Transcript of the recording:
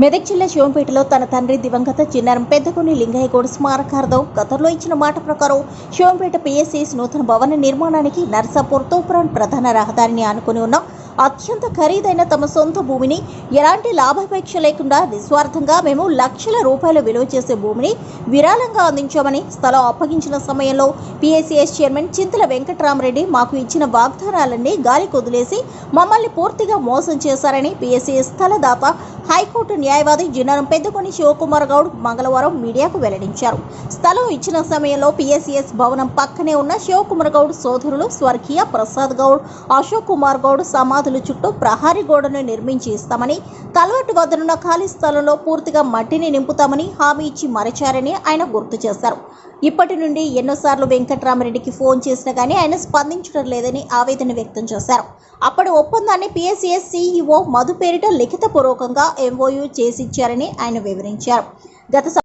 మెదక్ జిల్లా శివంపేటలో తన తండ్రి దివంగత చిన్నారం పెద్దకొని లింగయ్యగౌడ్ స్మారకార్థం గతంలో ఇచ్చిన మాట ప్రకారం శివంపేట పిఎస్సిఎస్ నూతన భవన నిర్మాణానికి నర్సాపూర్ తూప్రాన్ ప్రధాన రహదారిని ఆనుకుని ఉన్న అత్యంత ఖరీదైన తమ సొంత భూమిని ఎలాంటి లాభాపేక్ష లేకుండా నిస్వార్థంగా మేము లక్షల రూపాయలు విలువ చేసే భూమిని విరాళంగా అందించామని స్థలం అప్పగించిన సమయంలో పిఎస్సిఎస్ చైర్మన్ చింతల వెంకట్రామరెడ్డి మాకు ఇచ్చిన వాగ్దానాలన్నీ గాలి కుదిలేసి మమ్మల్ని పూర్తిగా మోసం చేశారని పిఎస్సిఎస్ స్థలదాత హైకోర్టు న్యాయవాది జిన్నారం పెద్దకొని శివకుమార్ గౌడ్ మంగళవారం మీడియాకు వెల్లడించారు. స్థలం ఇచ్చిన సమయంలో పిఎస్సిఎస్ భవనం పక్కనే ఉన్న శివకుమార్ గౌడ్ సోదరులు స్వర్గీయ ప్రసాద్ గౌడ్ అశోక్ కుమార్ గౌడ్ సమాధుల చుట్టూ ప్రహారీ గోడను నిర్మించి ఇస్తామని కల్వట్టు వద్దనున్న ఖాళీ స్థలంలో పూర్తిగా మట్టిని నింపుతామని హామీ ఇచ్చి మరచారని ఆయన గుర్తు చేశారు. ఇప్పటి నుండి ఎన్నోసార్లు వెంకట్రామరెడ్డికి ఫోన్ చేసినా కానీ ఆయన స్పందించడం లేదని ఆవేదన వ్యక్తం చేశారు. అప్పటి ఒప్పందాన్ని పిఎస్సిఎస్ సిఈఓ మధు పేరిట లిఖితపూర్వకంగా ఎంఓయూ చేసిచ్చారని ఆయన వివరించారు. గత